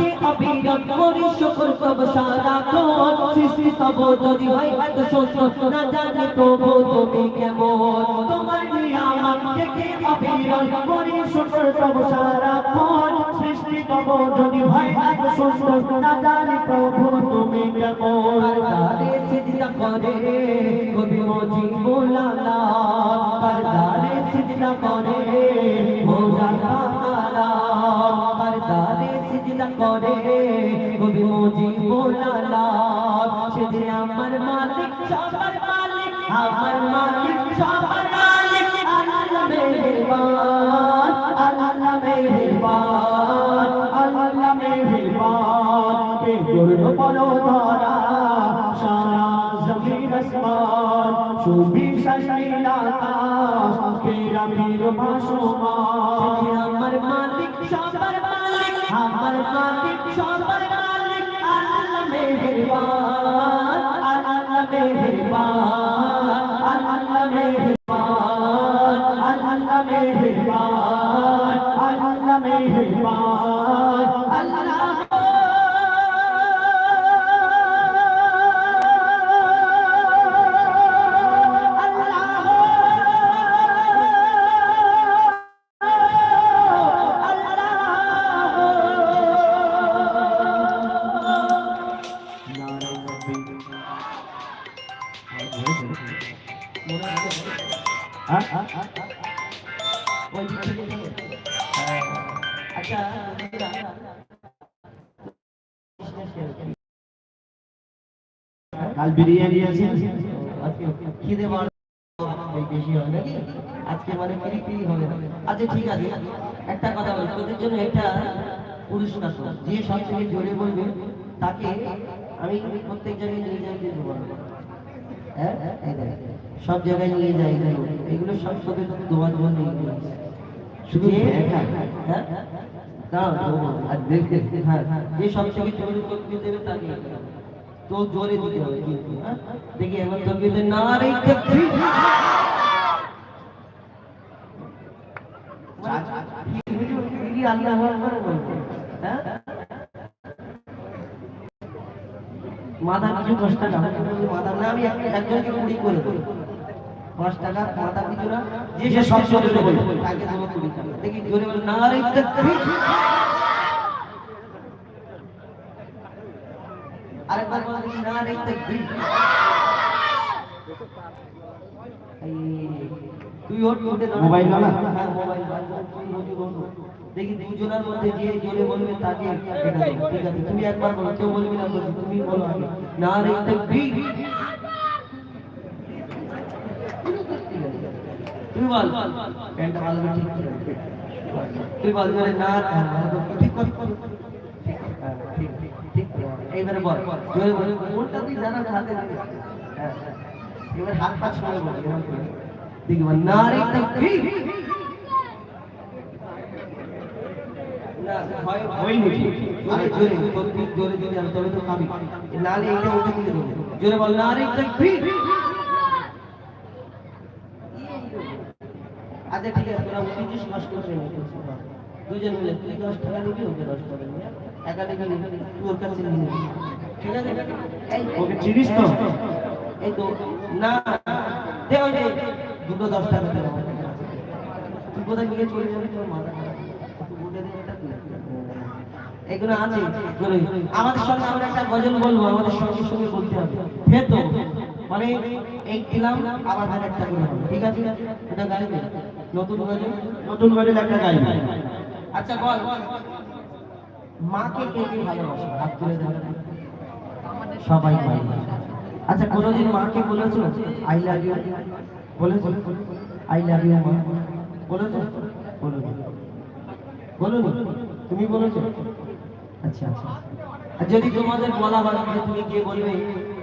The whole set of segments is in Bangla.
মালিককে অবিরত করি, শুকর তব সারা কোন সৃষ্টি তব যদি হয় এত সুন্দর না জানি তবু তুমি কেমন। তোমার নিয়ামত থেকে অবিরত করি, শুকর তব সারা কোন সৃষ্টি তব যদি হয় এত সুন্দর না জানি তবু তুমি কেমন। দারে সিজদা করে, কবি মজি বোলালা পরদারে সিজদা করে করে কবি মোজি বোলালা। সেজে আমার মালিক, সবার মালিক, আমার মালিক, সবার মালিক, আল্লাহ মেহেরবান। আল্লাহ বিরিয়ানি আছে। আজকে খিদে বার বেশি হবে নাকি? আজকে মানে ফ্রি ফ্রি হবে। না। আচ্ছা ঠিক আছে। একটা কথা বলি তোদের জন্য একটা পুরস্কার যে সব থেকে জোরে বলবে তাকে আমি প্রত্যেক জায়গায় নিয়ে যাই দিতে পারব হ্যাঁ? সব জায়গায় নিয়ে যাই এগুলো এগুলো সব তোদের দোয়ার জন্য নিয়ে যাই। শুধু। হ্যাঁ? দাঁড়াও। আর দেখতে হ্যাঁ যে সব থেকে জোরে করতে দেবে তাকে। তো জোরে দিতে হবে কিন্তু হ্যাঁ দেখি এবার তো কিন্তু না রে তাকবীর। বলব, হ্যাঁ? মাথা পিছু দশ টাকা মাথা না আমি একজনকে কুড়ি করে দেবো দশ টাকা মাথা পিছু না যে সব জোরে তাকে দেবো কুড়ি টাকা দেখি জোরে না রে তাকবীর। আরেকবার বলে দেখি তাকবীর। তুই? হ্যাঁ। দেখি বলবে তুমি একবার তুমি বলো ভালো তুই জোরে না হ্যাঁ, হ্যাঁ, এইবারে বল জোরে বল কোনটা তুই জানা হাতে লাগে হ্যাঁ হ্যাঁ। এবার হাত পা ছুঁড়ে বল এরকম করে। দেখি বল না রে তাকবীর না হয় ওই নাকি? জোরে জোরে তোর জোরে জোরে আমি তবে তো খাবি নালে এটা উঠে দিলে দেবো জোরে বল না রে তাকবীর আচ্ছা ঠিক আছে তোরা উঠেছিস কষ্ট করে উঠেছিস দুজন মিলে তুই দশ টাকা নিবি ওকে দশ টাকা নিবি একা নিবি তুই ওর কাছে নিবি ঠিক আছে? ওকে চিনিস তো? এই তো না দে ওই যে দুটো দশ টাকা দে আমার কাছে আছে। তুই কোথায় নিয়ে চলে যাবি? তোর মাথা এগুলো আছে আমাদের সঙ্গে আমরা একটা গজল বলব আমাদের সঙ্গে সঙ্গে বলতে হবে। তো মানে এই দিলাম আবার একটা। ঠিক আছে? এটা গাইবে? নতুন গজল? নতুন করে একটা গাইবে। আচ্ছা বল। মাকে হাত তুলে সবাই আচ্ছা কোনোদিন মাকে বলেছ? আই লাভ ইউ বলেছ? আই লাভ ইউ মা। বলেছ? বলো বলো তুমি বলেছ? আচ্ছা আচ্ছা। যদি তোমাদের বলা হয় তুমি গিয়ে বলবে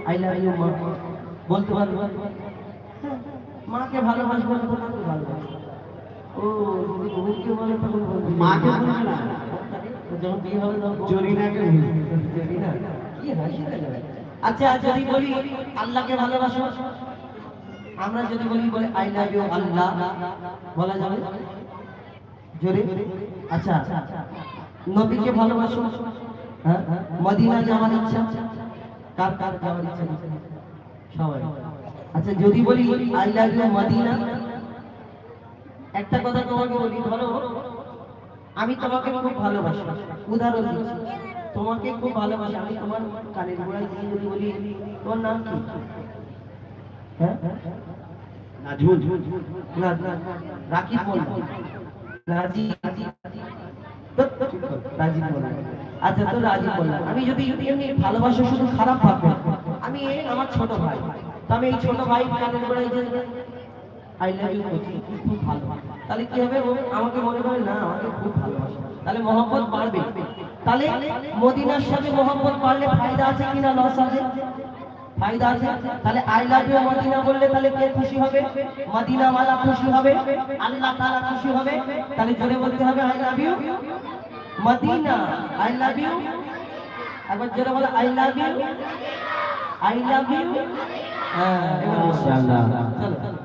আই লাভ ইউ মা। বলতে পারবে? মাকে ভালোবাসবো না ভালোবাসবো? ও যদি বহুকে বলে তখন বলবে। মাকে বলবে না। যখন বিয়ে হবে তখন জরিনাকে জরিনা? কি হাসি আচ্ছা যদি বলি আল্লাহকে ভালোবাসো আমরা যদি বলি বলে আই লাভ ইউ আল্লাহ বলা যাবে? জোরে? আচ্ছা নবীকে ভালোবাসো হ্যাঁ? মদিনা যাওয়ার ইচ্ছা? কার কার যাওয়ার ইচ্ছা? সবাই। আচ্ছা যদি বলি আই লাভ ইউ মদিনা একটা কথা তোমাকে বলি, ধরো, আমি তোমাকে খুব ভালোবাসি, উদাহরণ দিচ্ছি। তোমাকে খুব ভালোবাসি, আমি তোমার কানের গোড়ায় দিয়ে যদি বলি, তোমার নাম কি? হ্যাঁ? আচ্ছা আমি যদি এমনি ভালোবাসা শুধু খারাপ ভাববে, আমি এই আমার ছোট ভাই। তো আমি এই ছোট ভাই কানের গোড়ায় আই লাভ ইউ বলছি খুব ভালো। তাহলে কি হবে? ও আমাকে মনে করে না আমাকে খুব ভালোবাসে। তাহলে মহব্বত বাড়বে। তাহলে মদিনার সাথে মহব্বত বাড়লে ফায়দা আছে কিনা লস আছে? ফায়দা আছে। তাহলে আই লাভ ইউ মদিনা বললে তাহলে কে খুশি হবে? মদিনা ওয়ালা খুশি হবে? আল্লাহ তাআলা খুশি হবে? তাহলে জোরে বলতে হবে I love you Medina I love you একবার জোরে বলো I love you I love you হ্যাঁ। মাশাআল্লাহ। চলো।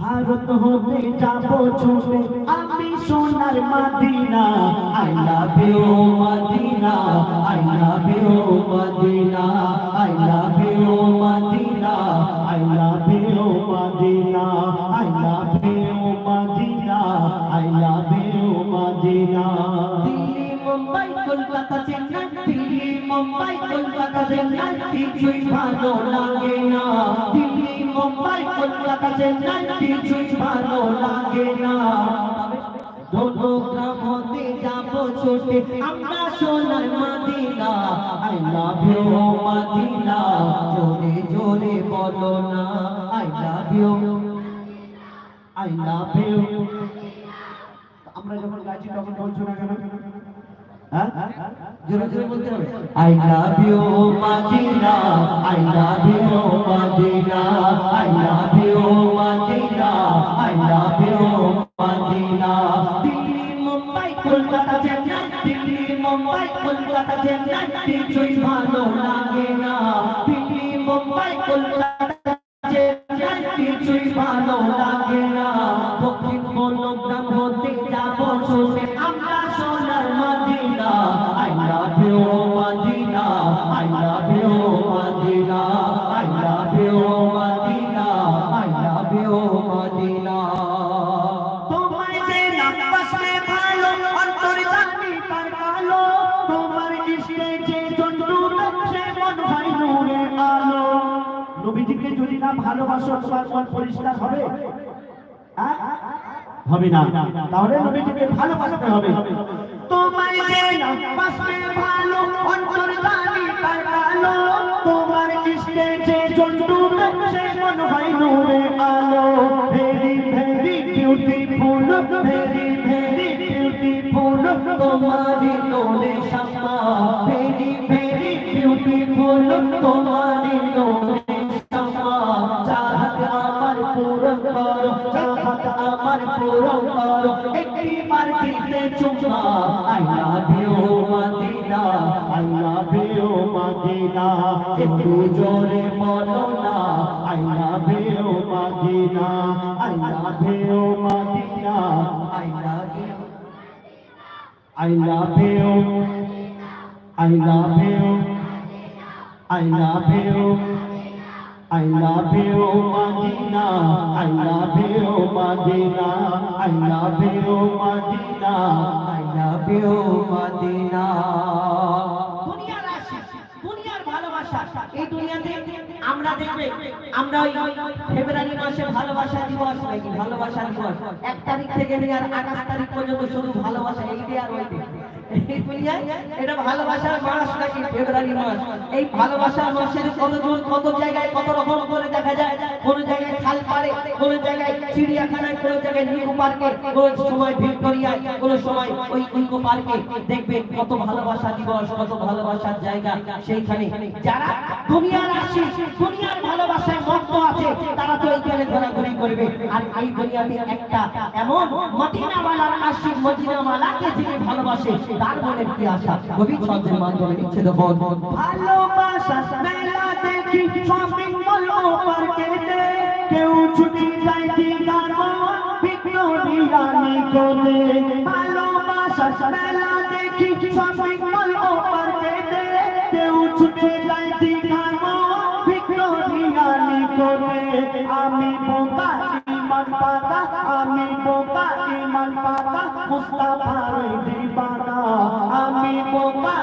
ভারত হতে যাব ছুটে। আমি সোনার Medina, I love you Medina, I love you Medina, I love you Medina, I love you Medina, I love you Medina, I love you Medina. Delhi, Mumbai, Kolkata, Chennai, Delhi, Mumbai, Kolkata. Chennai কিছুই ভালো লাগে না। দিল্লি, মুম্বাই, কলকাতা চেন্নাই কিছুই ভালো লাগে না। দোনো গ্রাম হতে যাব ছোটে, আমরা সোনার Medina. I love you Medina. জোরে জোরে বলো না I love you I love you আমরা যখন গাইছি, তখন বলছো না কেন? I love you Medina I love you Medina I love you Medina I love you Medina Delhi, Mumbai, Kolkata Chennai Delhi, Mumbai, Kolkata Chennai কিছুই ভালো লাগে না। দিল্লি, মুম্বাই, কলকাতা চেন্নাই কিছুই ভালো লাগে পরিষ্কার হবে? হ্যাঁ? হবে না। তাহলে নবীজিকে ভালোবাসতে হবে। তোমায় যে নাম্বাস ভালো অন্তর জানি তার কালো। তোমার ইশকে যে জন্টু সে মন হয় নূরে আলো। Very very beautiful very very beautiful তোমারি নোরে শামা ভেরি ভেরি বিউটিফুল তোমারি নোরে একটি দিতে চুমা love you Medina love you Medina একটু জোরে বলো না love you Medina love you Medina love you I love you. I love you. I love you. I love you, Madina. I love you, Madina. I love you, Madina. I love you, ভালোবাসা এই দুনিয়াতে আমরা দেখবে আমরা ওই ফেব্রুয়ারি মাসে ভালোবাসা দিবস নাকি ভালোবাসা দিবস এক তারিখ থেকে নিয়ে আর তারিখ পর্যন্ত শুধু ভালোবাসা এই ডে আর ওই এটা ভালোবাসার মাস নাকি? ফেব্রুয়ারি মাস। এই ভালোবাসার মাসের কত দূর, কত জায়গায় কত রকম করে দেখা যায়। কোন জায়গায় খাল পাড়ে, কোন জায়গায় চিড়িয়াখানায়, কোন জায়গায় নিকো পার্কে, কোন সময় ভিক্টোরিয়ায়, কোন সময় ওই নিকো পার্কে দেখবেন কত ভালোবাসা দিবস, কত ভালোবাসার জায়গা সেইখানে। যারা দুনিয়ার আসি দুনিয়ার ভালোবাসায় মগ্ন আছে, তারা তো এইখানে ঘোরাঘুরি করবে। আর এই দুনিয়াতে একটা এমন মদিনাওয়ালার আশিক মদিনাওয়ালাকে যিনি ভালোবাসে, তার মনের কি আশা? কবি ছন্দের মাধ্যমে লিখছে দেখুন ভালোবাসা, মেলা দেখি শপিং মল মার্কেটে। কেউ ছুটি যায় ঠিকানা ভিক্টোরিয়ানি কোলে। ভালোবাসা, মেলা দেখি শপিং মল মার্কেটে। কেউ ছুটি যায় ঠিকানা ভিক্টোরিয়ানি কোলে। আমি বোকা ইমান পাতা, আমি বোকা ইমান পাতা মুস্তাফার দিবানা আমি বোকা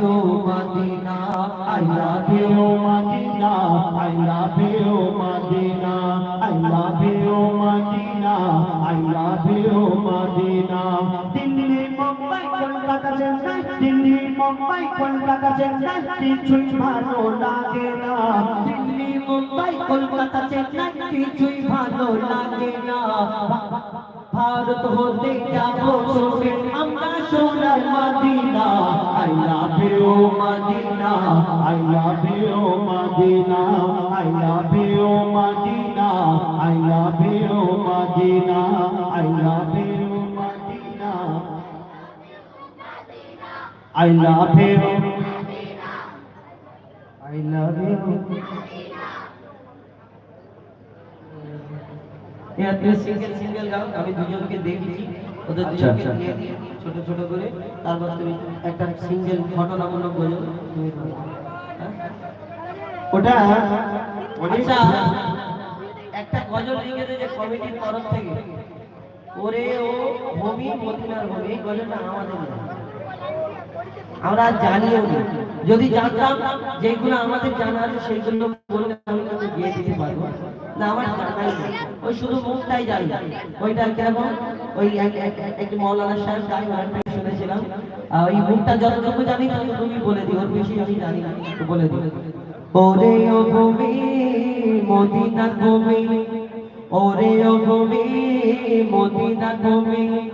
you Medina, I love you Medina, I love you Medina, I love you Medina, I love you Medina. Delhi, Mumbai, Kolkata, Chennai, Delhi, Mumbai, Kolkata, Chennai, কিছুই ভালো লাগে না। দিল্লি, মুম্বাই, কলকাতা, চেন্নাই, কিছুই ভালো লাগে না। ভারত হতে যাব সবে আমরা সোনার Medina I love you Madina I love you Madina I love you Madina I love you Madina I love you Madina I love you I love you. এরা তুই সিঙ্গেল সিঙ্গেল গাও আমি দুজনকে দেখছি। ওদের দুজনকে। দিয়ে দিয়ে ছোট ছোট করে তারপর তুমি একটা সিঙ্গেল ঘটনামূলক বোঝো? ওটা আচ্ছা একটা গজল লিখেছে যে কমিটির তরফ থেকে। ওরে ও ভূমি মদিনার ভূমি এই গজলটা আমাদের আমরা জানিও না। যদি জানতাম যেগুলো আমাদের জানা আছে সেইগুলো বললে আমি তোকে দিয়ে দিতে পারব। না, আমার জানাই ওই শুধু মুখটাই জানি ওইটা ওই এক- এক- এক- একটি মৌলানা সাহেব গানটা শুনেছিলাম। ওই মুখটা যতটুকু জানি তুমি বলে দিও ওর বেশি আমি জানি না বলে দিও ওরে ও ভূমি মদিনার ভূমি। ওরে ও ভূমি মদিনার ভূমি।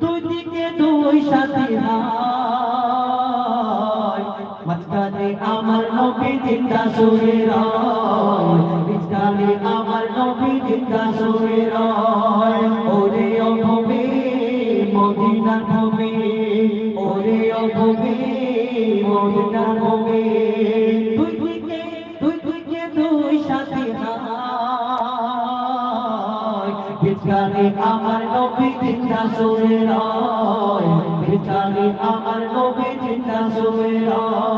দুই দিকে দুই সাথী হায় মাঝখানে আমার নবী জিন্দা শুয়ে রয়। মাঝখানে আমার নবী জিন্দা শুয়ে রয়। ওরে ও ভূমি মদিনার ভূমি ওরে ভূমি মদিনার ভূমি দুই দিকে দুই দিকে দুই সাথী বিছানে আমার নবী জিন্দা শুয়ে রয়। বিছানে আমার নবী জিন্দা শুয়ে রয়।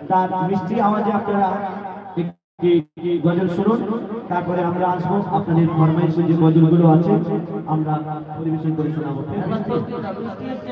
তার মিষ্টি আওয়াজে আপনারা গজল শুনুন তারপরে আমরা আসব। আপনাদের ফরমাইশে যে গজলগুলো আছে আমরা পরিবেশন করে শোনাবো এবার চলতে থাক, বৃষ্টি এসছে।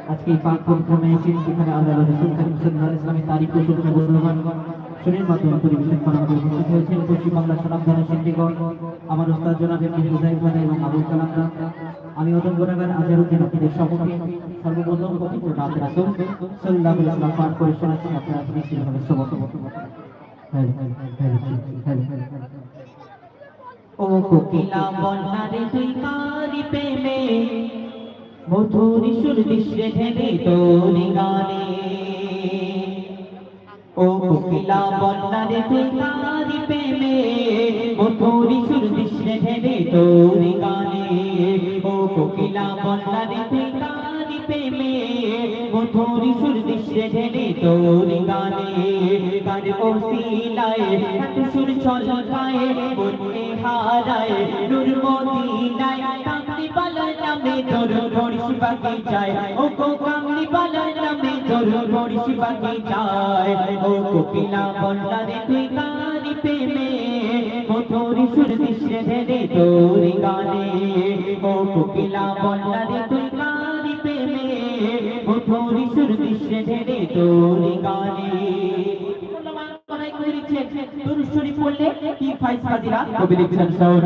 আজকে এই পাক পবিত্র যেখানে আল্লাহ রাসূল করিম ওয়াসাল্লামের তারিখ প্রশংসা মূল্যবান শুনির মাধ্যমে পরিবেশন করা আমাদের উপস্থিত হয়েছেন পশ্চিম বাংলা সুনামধন্য শিল্পীগণ আমার জনাব এবং আবুল কালাম দা। আমি অদম আপনাদের সম্মুখে সর্বপ্রথম পবিত্র নাথ রাসূল সাল্লাল্লাহু আলাইহি ওয়াসাল্লাম পাঠ করে আপনারা হ্যালো হ্যালো হ্যালো ও কোকিলা মধুর সুর দৃশ্যে ঢেলে তোর গানে। ও কোকিলা বন্যারে তুই কারি প্রেমে মধুর সুর দৃশ্যে ঢেলে তোর গানে। ও কোকিলা বন্যারে তুই কারি প্রেমে মধুর সুর দৃশ্যে ঢেলে তোর গানে। গান ও সিলায় সুর চল গায়ে মনে হারায়, নূর মদিনায় কামলি বালা নামে তোর যায়। ও কো কামলি নামে তোর ধরিস বাকি যায়। ও কোকিলা বন্দারে তুই গানি প্রেমে মধুরি সুর দৃশ্যে ধরে তোর গানে। ও কোকিলা বন্দারে তুই গানি প্রেমে মধুরি সুর দৃশ্যে ধরে তোর গানে। মূল্যবান কথাই কবি লিখছেন দুরূদ পড়লে কি ফাইজ ফাজিলা কবি লিখছেন সৌর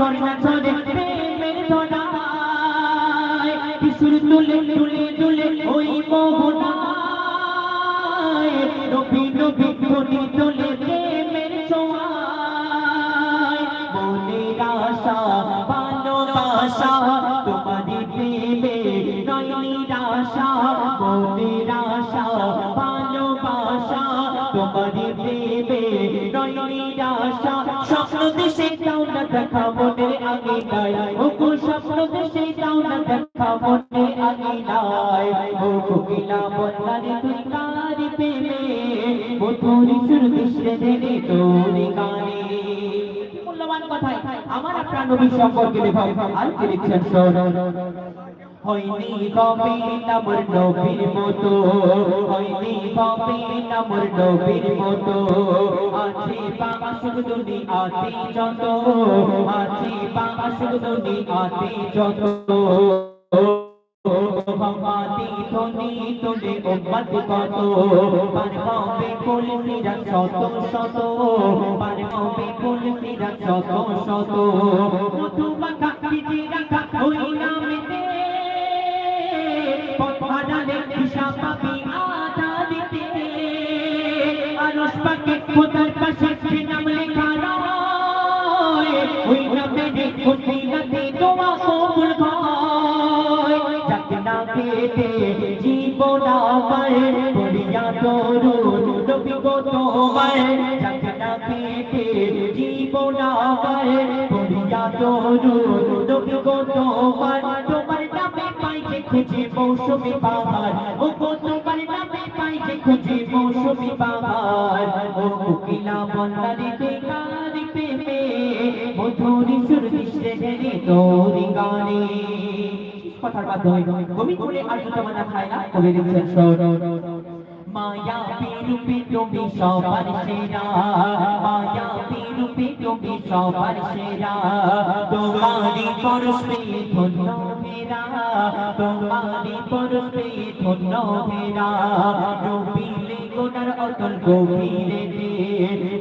ঝর্ণা ঝরে প্রেমের ধনায় কিশোর ভালোবাসা তোমারই প্রেমে নয় নিরাশা মনের আশা তোমারই প্রেমে নয় নিরাশা স্বপ্ন দেশে যাও না দেখা মনের আগে নাই ও গো স্বপ্ন দেশে যাও না দেখা মনের আগে নাই ও কোকিলা বন্দারে তুই কারি প্রেমে মধুরি সুর দৃশ্যে ধরে তোর গানে মূল্যবান কথাই আমার আপনার নবী সম্পর্কে লেখা আর কি লিখছেন শোন হইনি কবে নামর নবীর মতো হইনি কবে নামর নবীর মতো। আছে বাবা সুগদুনি আতি যত, আছে বাবা যত। ভবাতি ধনি তোলে উম্মত কত? পার হবে ফুল সিরাত শত শত শত শত। রাখা ওই নামেতে পথ হারালে হিসাব পাবি আধা দিতে আরশ পাকে খোদার পাশে যে নাম লেখা রয় ওই নামে খুশিলাতে দোয়া কবুল হয়। যাকে না পেতে জীবন আমার, পড়িয়া তরুণ নবী গো তোমায়। যাকে না পেতে জীবন আমার, পড়িয়া তরুণ নবী গো পাইছে খুঁজে মৌসুমি বাবার। ও গো তোমার নামে পাইছে খুঁজে মৌসুমি বাবার। ও কোকিলা বন্দারি দেখারি প্রেমে, মধুরি সুর দিশে ঢেলে তোর গানে। কথার মাধ্যমে কবি করে আর দুটো মানা খায় না? কবি লিখছেন সর মায়া রূপে তুমি সবার সেরা মায়া রূপে তুমি সবার সেরা তোমারি পরশে ধন্য মেরা তোমারি পরশে ধন্য মেরা ডুবিলে গোনার অতল গভীরে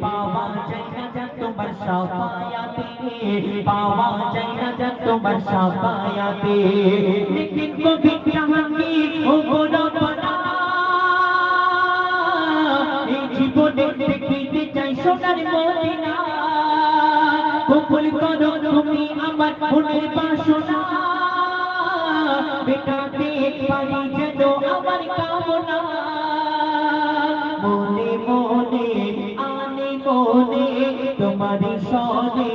পাওয়া যায় না যা তোমার সাফায়াতে পাওয়া যায় না যা তোমার সাফায়াতে লেকিন কবি জাহাঙ্গীর ও গোরবনা সোনার মদিনা। কবুল করো তুমি আমার মনের বাসনা। বেটাতে পারি যেন আমার কামনা। মনে মনে, আনে মনে, তোমার সনে,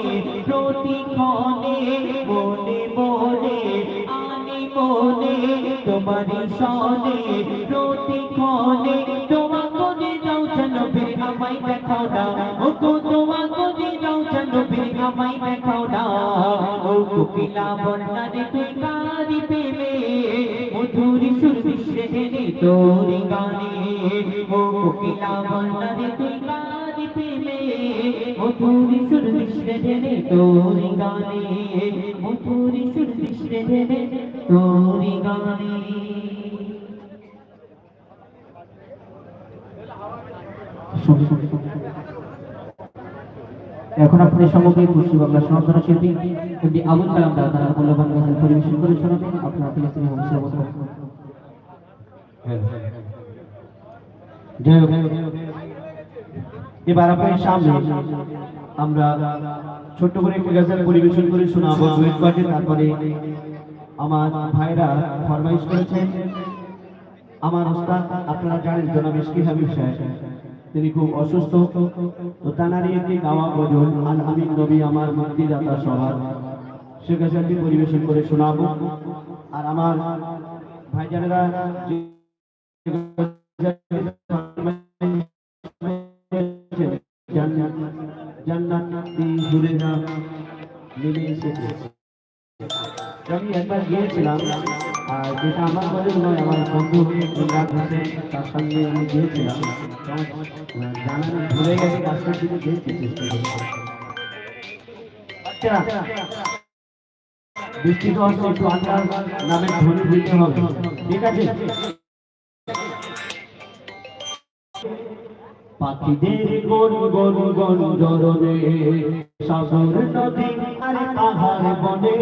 প্রতিক্ষণে মনে মনে, আনে মনে, তোমার সনে যেন ফির আমায় দেখাও না ও গো তোমার কোনে যাও যেন ফির আমায় দেখাও না ও কোকিলা বর্ণারে তুই কারি প্রেমে, মধুরি সুর দৃশ্যে ঢেলে তোর গানে। ও কোকিলা বর্ণারে তুই কারি প্রেমে, মধুরি সুর মিশ্রে ঢেলে তোরি গানে। মধুরি সুর মিশ্রে ঢেলে তোরি গানে। এখন আপনাদের সম্মুখে পশ্চিম বাংলা সনাতন শিল্পী এমনি আবুল কালাম দা তারা মূল্যবান গান পরিবেশন করে শোনাবেন আপনারা ফিলিস্তিনি হোমসের মতো যাই হোক, এবার আপনার সামনে আমরা ছোট্ট করে একটি গাছের পরিবেশন করে শোনাবো ডুয়েট পার্টি তারপরে আমার ভাইরা ফরমাইশ করেছেন। আমার ওস্তাদ আপনারা জানেন জনাব ইসকি হাবিব সাহেব। তিনি খুব অসুস্থ। তো তানারই একটি গাওয়া গজল, আল আমিন নবী আমার মুক্তিদাতা সবার। সে গাছটি পরিবেশন করে শোনাবো। আর আমার ভাইজানেরা জান্নাত একবার গিয়েছিলাম আর যেটা আমার কলেজ নয়, আমার বন্ধু গুলরাজ হোসেন তার সঙ্গে আমি গিয়েছিলাম। জানানো ভুলে গেছে কাজটার দিকে বুঝতে হবে। ঠিক আছে? পাখিদের গন গন গন জরনে সাগর নদী আর পাহাড় বনে,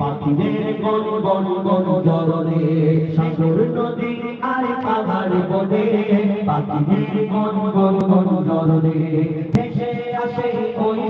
পাখিদের গন গন গন জরনে সাগর নদী আর পাহাড় বনে, পাখিদের গন গন গন জরনে আসে ওই